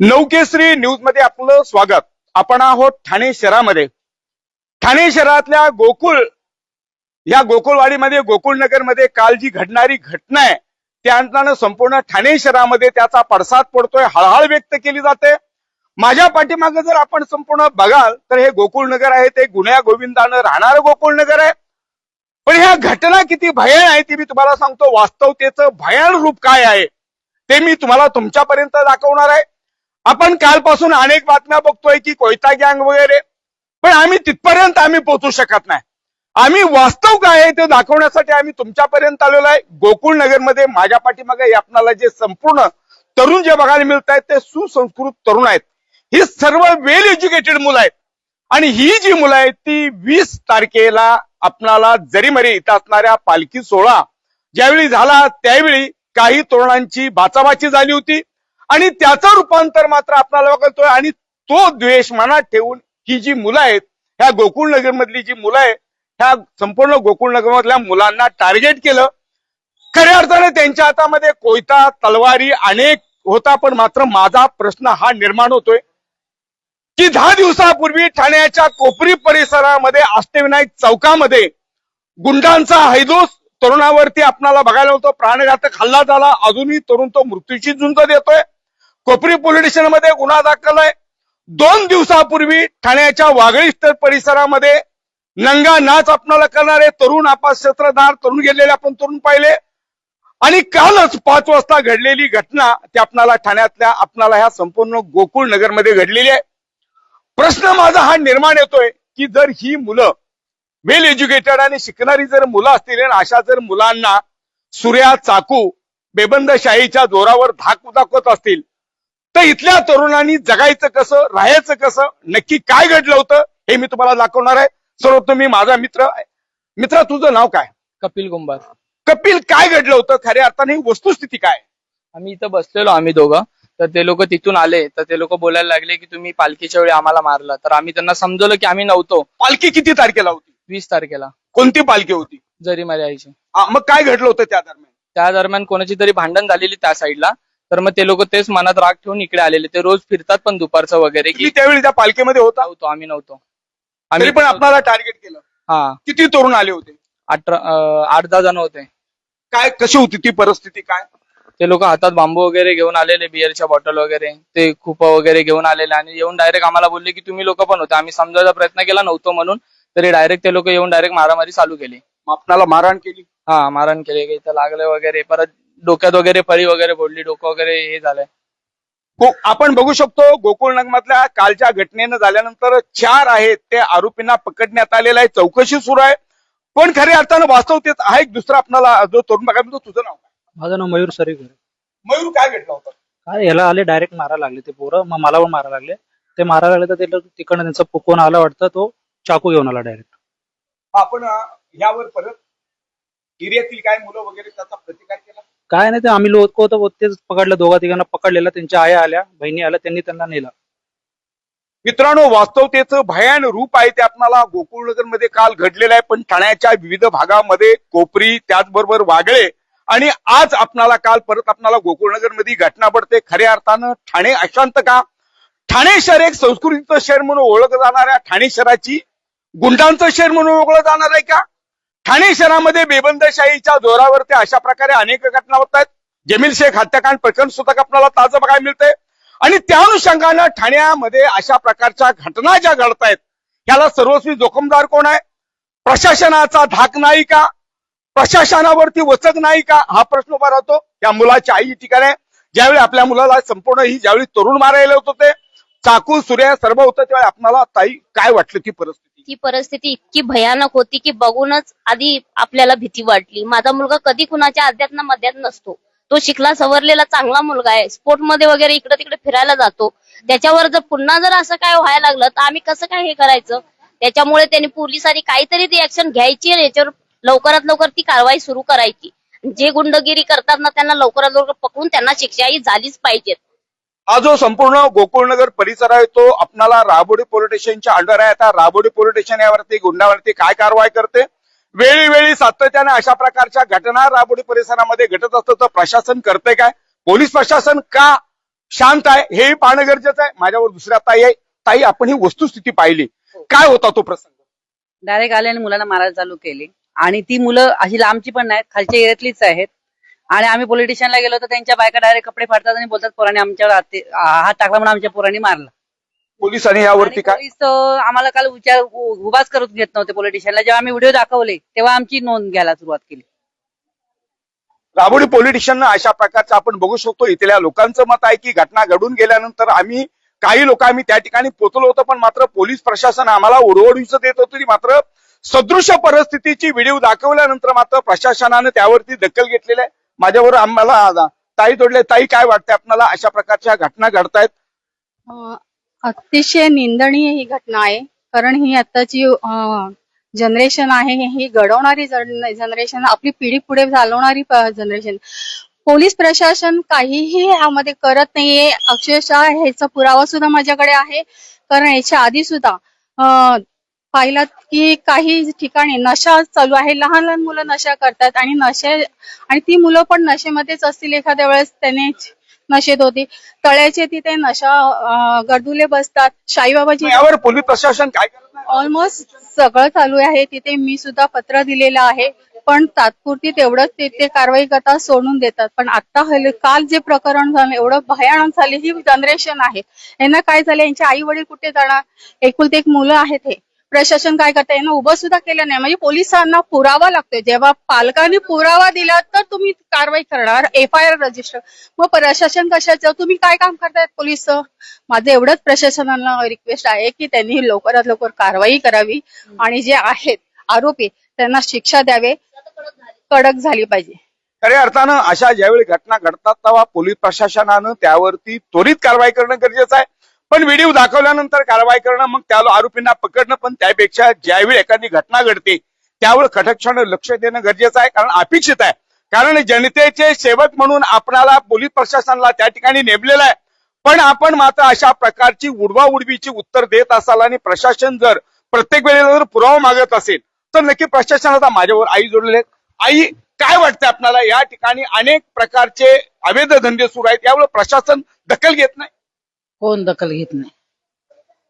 नौकेश्री न्यूजमध्ये आपलं स्वागत. आपण आहोत ठाणे शहरामध्ये. ठाणे शहरातल्या गोकुळ या गोकुळवाडीमध्ये गोकुळनगरमध्ये काल जी घडणारी घटना आहे त्यानंतर संपूर्ण ठाणे शहरामध्ये त्याचा पडसाद पडतोय हळहळ व्यक्त केली जाते. माझ्या पाठीमागे जर आपण संपूर्ण बघाल तर हे गोकुळनगर आहे ते गुन्ह्या गोविंदानं राहणारं गोकुळनगर आहे. पण ह्या घटना किती भयान आहे ती मी तुम्हाला सांगतो. वास्तवतेचं भयान रूप काय आहे ते मी तुम्हाला तुमच्यापर्यंत दाखवणार आहे. आपण कालपासून अनेक बातम्या बघतोय की कोयता गँग वगैरे. पण आम्ही तिथपर्यंत आम्ही पोहोचू शकत नाही. आम्ही वास्तव काय आहे ते दाखवण्यासाठी आम्ही तुमच्यापर्यंत आलेलो आहे. गोकुळ नगरमध्ये माझ्या पाठीमागे आपणाला जे संपूर्ण तरुण जे बघायला मिळत आहेत ते सुसंस्कृत तरुण आहेत. ही सर्व वेल एज्युकेटेड मुलं आहेत. आणि ही जी मुलं आहेत ती वीस तारखेला आपणाला जरीमरी इथं असणाऱ्या पालखी सोहळा ज्यावेळी झाला त्यावेळी काही तरुणांची बाचाबाची झाली होती. आणि त्याचं रूपांतर मात्र आपल्याला बघतोय आणि तो द्वेष मनात ठेवून ही जी मुलं आहेत ह्या गोकुळनगर मधली जी मुलं आहेत ह्या संपूर्ण गोकुळ नगर मधल्या मुलांना टार्गेट केलं. खऱ्या अर्थाने त्यांच्या हातामध्ये कोयता तलवारी अनेक होता पण मात्र माझा प्रश्न हा निर्माण होतोय. की दहा दिवसापूर्वी ठाण्याच्या कोपरी परिसरामध्ये अष्टविनायक चौकामध्ये गुंडांचा हैदोस तरुणावरती आपणाला बघायला होतो प्राणघातक हल्ला झाला. अजूनही तरुण तो मृत्यूची झुंज देतोय. कोपरी पोलीस स्टेशनमध्ये गुन्हा दाखल आहे. दोन दिवसापूर्वी ठाण्याच्या वाघळी परिसरामध्ये नंगा नाच आपणाला करणारे तरुण आपास शस्त्रधार तरुण गेलेले आपण तरुण पाहिले. आणि कालच पाच वाजता घडलेली घटना ती आपणाला ठाण्यातल्या आपणाला ह्या संपूर्ण गोकुळ नगरमध्ये घडलेली आहे. प्रश्न माझा हा निर्माण येतोय की जर ही मुलं वेल एज्युकेटेड आणि शिकणारी जर मुलं असतील आणि अशा जर मुलांना सूर्या चाकू बेबंदशाहीच्या जोरावर धाक दाखवत असतील तर इथल्या तरुणांनी जगायचं कसं राहायचं कसं नक्की काय घडलं होतं हे मी तुम्हाला दाखवणार आहे. सर्वप्रथम मी माझा मित्र आहे. मित्रा तुझं नाव काय? कपिल कुंभार कपिल काय घडलं होतं? खऱ्या अर्थाने ही वस्तुस्थिती काय आम्ही इथं बसलेलो आम्ही दोघं. तर ते लोक तिथून आले. तर ते लोक बोलायला लागले की तुम्ही पालखीच्या वेळी आम्हाला मारलं. तर आम्ही त्यांना समजवलं की आम्ही नव्हतो. पालखी किती तारखेला होती? वीस तारखेला. कोणती पालखी होती? जरी मारी आईची. हा, मग काय घडलं होतं त्या दरम्यान? त्या दरम्यान कोणाची तरी भांडण झालेली त्या साईडला. तर मग ते लोक तेच मनात राग ठेवून इकडे आलेले. ते रोज फिरतात पण दुपारचं वगैरे की तुम्ही त्यावेळी त्या पालखीमध्ये होता? नव्हतो आम्ही नव्हतो. तरी आम्ही पण आपल्याला टार्गेट केलं. हा. किती तरुण आले होते? अठरा अं, आठ दहा जण होते. काय कशी होती ती परिस्थिती? काय? ते लोक हातात बांबू वगैरे घेऊन आलेले बिअरच्या बॉटल वगैरे. ते खूप वगैरे घेऊन आलेले आणि येऊन डायरेक्ट आम्हाला बोलले की तुम्ही लोक पण होते. आम्ही समजायचा प्रयत्न केला नव्हतो म्हणून तरी डायरेक्ट ते लोक येऊन डायरेक्ट मारामारी चालू केली. मग आपणाला मारहाण केली? हा मारण केले. की इथं लागले वगैरे. परत डोक्यात वगैरे फळी वगैरे फोडली डोकं वगैरे हे झालंय. गो- आपण बघू शकतो गोकुळ नगमधल्या कालच्या घटनेनं झाल्यानंतर चार आहेत ते आरोपींना पकडण्यात आलेलं आहे. चौकशी सुरू आहे. पण खऱ्या अर्थानं वास्तवतेत हा एक दुसरा आपल्याला जो तरुण मिळतो तुझं नाव काय? माझं नाव मयूर सरीकर मयूर काय घडलं होतं? काय याला आले डायरेक्ट मारायला लागले ते पोरं. मग मला पण मारायला लागले. ते मारायला लागले तर ते लोक तिकडनं त्यांचा कोण आला वाटतं तो चाकू घेऊन आला डायरेक्ट आपण अं, यावर परत एरियातील काय मुलं वगैरे त्याचा प्रतिकार केला? काय नाही ते आम्ही लोक होतो तेच पकडलं दोघा तिघांना पकडलेलं त्यांच्या आया आल्या बहिणी आल्या त्यांनी त्यांना नेलं. मित्रांनो वास्तवतेचं भयान रूप आहे ते आपणाला गोकुळनगरमध्ये काल घडलेलं आहे पण ठाण्याच्या विविध भागामध्ये कोपरी त्याचबरोबर वागळे आणि आज आपणाला काल परत आपणाला गोकुळनगरमध्ये घटना पडते खऱ्या अर्थानं ठाणे अशांत का? ठाणे शहर एक संस्कृतीचं शहर म्हणून ओळखलं जाणाऱ्या ठाणे शहराची गुंडांचं शहर म्हणून ओळखलं जाणार आहे का? ठाणे शहरामध्ये बेबंदशाहीच्या जोरावरती अशा प्रकारे अनेक घटना होत आहेत. जमील शेख हत्याकांड प्रकरण सुद्धा आपल्याला ताजं बघायला मिळतंय. आणि त्या अनुषंगानं ठाण्यामध्ये अशा प्रकारच्या घटना ज्या घडत आहेत याला सर्वस्वी जोखमदार कोण आहे? प्रशासनाचा धाक नाही का? प्रशासनावरती वचक नाही का? हा प्रश्न उभा राहतो. या मुलाची आई ठिकाणी आहे. ज्यावेळी आपल्या मुलाला संपूर्ण ही ज्यावेळी तरुण मारायला होत होते चाकू सूर्या सर्व होतं त्यावेळी आपणाला ताई काय वाटलं ती परिस्थिती? ती परिस्थिती इतकी भयानक होती की बघूनच आधी आपल्याला भीती वाटली. माझा मुलगा कधी कुणाच्या अध्यात्म मध्यात नसतो. तो शिकला सवरलेला चांगला मुलगा आहे. स्पोर्टमध्ये वगैरे इकडे तिकडे फिरायला जातो. त्याच्यावर जर पुन्हा जर असं काय व्हायला लागलं तर आम्ही कसं काय हे करायचं? त्याच्यामुळे त्यांनी पोलिसांनी काहीतरी ती ऍक्शन घ्यायची आणि याच्यावर लवकरात लवकर ती कारवाई सुरू करायची. जे गुंडगिरी करतात ना त्यांना लवकरात लवकर पकडून त्यांना शिक्षाही झालीच पाहिजेत. हा जो संपूर्ण गोकुळनगर परिसर आहे तो आपणाला राबोडी पोलीस स्टेशनच्या अंडर आहे. आता राबोडी पोलीस स्टेशन यावरती गुंडावरती काय कारवाई करते? वेळीवेळी सातत्याने अशा प्रकारच्या घटना राबोडी परिसरामध्ये घटत असतं तर प्रशासन करते काय? पोलीस प्रशासन का शांत आहे? हेही पाहणं गरजेचं आहे. माझ्यावर दुसऱ्या ताई आहे. ताई आपण ही वस्तुस्थिती पाहिली. काय होता तो प्रसंग? डायरेक्ट आले आणि मुलांना मारायला चालू केली. आणि ती मुलं अशी लांबची पण नाहीत खालच्या एरियातलीच आहेत. आणि आम्ही पोलिटिशियनला गेलो तर त्यांच्या बायका डायरेक्ट कपडे फाडतात आणि बोलतात पोरांनी आमच्यावर हात हात टाकला म्हणून आमच्या पोरांनी मारला. पोलिसांनी यावरती आणि काय? पोलीस आम्हाला काल विचार उ- उभाच करत घेत नव्हते पोलिटिशियनला जेव्हा आम्ही व्हिडिओ दाखवले तेव्हा आमची नोंद घ्यायला सुरुवात केली. राबोडी पोलिटिशियन अशा प्रकारचं आपण बघू शकतो. इथल्या लोकांचं मत आहे की घटना घडून गेल्यानंतर आम्ही काही लोक आम्ही त्या ठिकाणी पोहोचलो होतो पण मात्र पोलीस प्रशासन आम्हाला उडवडीचं देत होतं. मात्र सदृश परिस्थितीची व्हिडिओ दाखवल्यानंतर मात्र प्रशासनानं त्यावरती दखल घेतलेली आहे. माझ्यावर आम्हाला ताई तोडले. ताई काय वाटते आपल्याला अशा प्रकारच्या घटना घडतायत? अतिशय निंदनीय ही घटना आहे. कारण ही आताची जनरेशन आहे ही घडवणारी जनरेशन आपली पिढी पुढे चालवणारी जनरेशन. पोलीस प्रशासन काहीही यामध्ये करत नाहीये. अक्षरशः ह्याचा पुरावा सुद्धा माझ्याकडे आहे. कारण याच्या आधी सुद्धा अं, पाहिलात की काही ठिकाणी नशा चालू आहे. लहान लहान मुलं नशा करतात आणि नशे आणि ती मुलं पण नशेमध्येच असतील. एखाद्या वेळेस त्याने नशेत होती. तळ्याचे तिथे नशा अं, गरदुले बसतात. शाईबाबाची यावर पोलीस प्रशासन काय करत ऑलमोस्ट सगळं चालू आहे. तिथे मी सुद्धा पत्र दिलेलं आहे. पण तात्पुरती तेवढंच ते ते कारवाई करतात सोडून देतात. पण आता काल जे प्रकरण झालं एवढं भयानक झाले. ही जनरेशन आहे. यांना काय झालं? यांचे आई वडील कुठे जाणार? एकुलते एक मुलं आहेत हे. प्रशासन काय करतं यांना उभं सुद्धा केलं नाही. म्हणजे पोलिसांना पुरावा लागतोय. जेव्हा पालकांनी पुरावा दिला तर तुम्ही कारवाई करणार एफ आय आर रजिस्टर मग प्रशासन कशाचं? तुम्ही काय काम करतायत पोलीस माझं एवढंच प्रशासनाला रिक्वेस्ट आहे की त्यांनी लवकरात लवकर कारवाई करावी. आणि जे आहेत आरोपी त्यांना शिक्षा द्यावे. कडक झाली पाहिजे. खऱ्या अर्थानं अशा ज्यावेळी घटना घडतात तेव्हा पोलीस प्रशासनानं त्यावरती त्वरित कारवाई करणं गरजेचं आहे. पण व्हिडिओ दाखवल्यानंतर कारवाई करणं मग त्या आरोपींना पकडणं पण त्यापेक्षा ज्यावेळी एखादी घटना घडते त्यावेळी कटाक्षानं लक्ष देणं गरजेचं आहे कारण अपेक्षित आहे. कारण जनतेचे सेवक म्हणून आपणाला पोलीस प्रशासनाला त्या ठिकाणी नेमलेलं आहे. पण आपण मात्र अशा प्रकारची उडवा उडवीची उत्तर देत असाल आणि प्रशासन जर प्रत्येक वेळेला जर पुरावा मागत असेल तर नक्की प्रशासनाचा माझ्यावर आई जोडलेले आई काय वाटतं आपल्याला या ठिकाणी अनेक प्रकारचे अवैध धंदे सुरू आहेत यावेळी प्रशासन दखल घेत नाही? कोण दखल घेत नाही?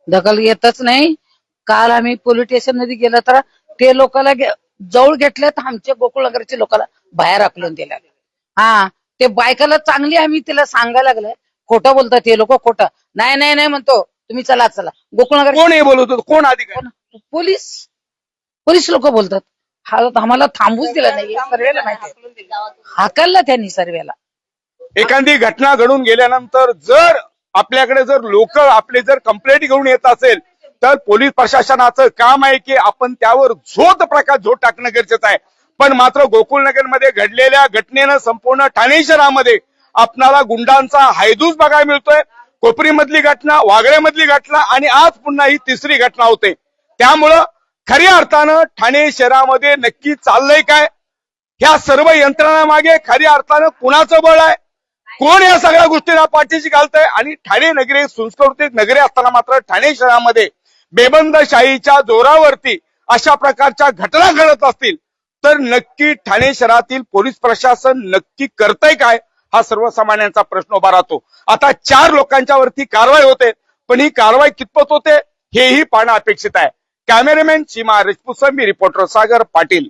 दखल घेतच नाही. काल आम्ही पोलीस स्टेशनमध्ये गेलो तर ते लोकांना जवळ घेतले तर आमच्या गोकुळनगरच्या लोकांना बाहेर आकलून दिला हा ते बायकाला चांगली आम्ही तिला सांगायला लागलं खोटं बोलतात ते लोक खोटं. नाही नाही नाही म्हणतो. तुम्ही चला चला. गोकुळनगर कोण हे बोलत होतं कोण अधिकारी? पोलीस. पोलीस लोक बोलतात. हा आम्हाला थांबूच दिला नाही सर्वेला माहिती हाकलला त्यांनी सर्वेला. एखादी घटना घडून गेल्यानंतर जर आपल्याकडे जर लोक आपले जर कंप्लेंट घेऊन येत असेल तर पोलीस प्रशासनाचं काम आहे की आपण त्यावर झोत प्रकार झोत टाकणं गरजेचं आहे. पण मात्र गोकुळनगरमध्ये घडलेल्या घटनेनं संपूर्ण ठाणे शहरामध्ये आपणाला गुंडांचा हायदूस बघायला मिळतोय. कोपरी मधली घटना वागळ्यामधली घटना आणि आज पुन्हा ही तिसरी घटना होते. त्यामुळं खऱ्या अर्थानं ठाणे शहरामध्ये नक्की चाललंय काय? ह्या सर्व यंत्रणामागे खऱ्या अर्थानं कुणाचं बळ आहे? कोण या सगळ्या गोष्टींना पाठीशी घालतंय? आणि ठाणे नगरी सांस्कृतिक नगरी असताना मात्र ठाणे शहरामध्ये बेबंदशाहीच्या जोरावरती अशा प्रकारच्या घटना घडत असतील तर नक्की ठाणे शहरातील पोलीस प्रशासन नक्की करतय काय? हा सर्वसामान्यांचा प्रश्न उभा राहतो. आता चार लोकांच्या वरती कारवाई होते पण ही कारवाई कितपत होते हेही पाहणं अपेक्षित आहे. कॅमेरामॅन सीमा राजपूत मी रिपोर्टर सागर पाटील.